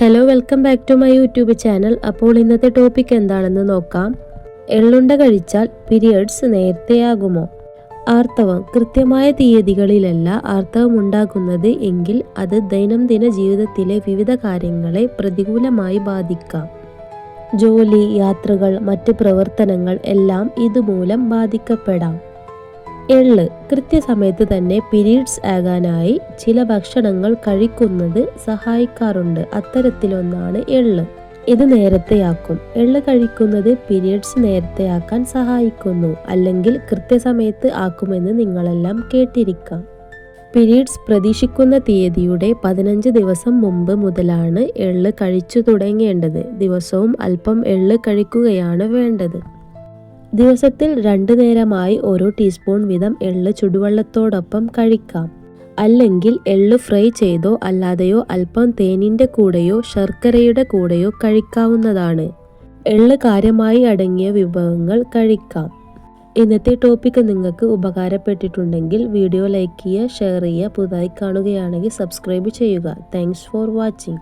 Hello welcome back to my YouTube channel അപ്പോൾ ഇന്നത്തെ topic എന്താണെന്ന് നോക്കാം. എള്ളുണ്ട കഴിച്ചാൽ പീരിയഡ്സ് നേരത്തെയാകുമോ? ആർത്തവം കൃത്യമായ തീയതികളിലല്ല ആർത്തവം ഉണ്ടാകുന്നത് എങ്കിൽ അത് ദൈനംദിന ജീവിതത്തിലെ വിവിധ കാര്യങ്ങളെ പ്രതികൂലമായി ബാധിക്കാം. ജോലി യാത്രകൾ മറ്റ് പ്രവർത്തനങ്ങൾ എല്ലാം ഇതുമൂലം ബാധിക്കപ്പെടാം. എള്ള് കൃത്യസമയത്ത് തന്നെ പിരീഡ്സ് ആകാനായി ചില ഭക്ഷണങ്ങൾ കഴിക്കുന്നത് സഹായിക്കാറുണ്ട്. അത്തരത്തിലൊന്നാണ് എള്ള്. ഇത് നേരത്തെയാക്കും. എള്ള് കഴിക്കുന്നത് പിരീഡ്സ് നേരത്തെയാക്കാൻ സഹായിക്കുന്നു അല്ലെങ്കിൽ കൃത്യസമയത്ത് ആക്കുമെന്ന് നിങ്ങളെല്ലാം കേട്ടിരിക്കാം. പിരീഡ്സ് പ്രതീക്ഷിക്കുന്ന തീയതിയുടെ പതിനഞ്ച് ദിവസം മുമ്പ് മുതലാണ് എള്ള് കഴിച്ചു തുടങ്ങേണ്ടത്. ദിവസവും അല്പം എള്ള് കഴിക്കുകയാണ് വേണ്ടത്. ദിവസത്തിൽ രണ്ടു നേരമായി ഓരോ ടീസ്പൂൺ വീതം എള്ള് ചുടുവെള്ളത്തോടൊപ്പം കഴിക്കാം. അല്ലെങ്കിൽ എള്ള് ഫ്രൈ ചെയ്തോ അല്ലാതെയോ അല്പം തേനിന്റെ കൂടെയോ ശർക്കരയുടെ കൂടെയോ കഴിക്കാവുന്നതാണ്. എള്ള് കാര്യമായി അടങ്ങിയ വിഭവങ്ങൾ കഴിക്കാം. ഇന്നത്തെ ടോപ്പിക്ക് നിങ്ങൾക്ക് ഉപകാരപ്പെട്ടിട്ടുണ്ടെങ്കിൽ വീഡിയോ ലൈക്ക് ചെയ്യുക ഷെയർ ചെയ്യുക പുതുതായി കാണുകയാണെങ്കിൽ സബ്സ്ക്രൈബ് ചെയ്യുക. Thanks for watching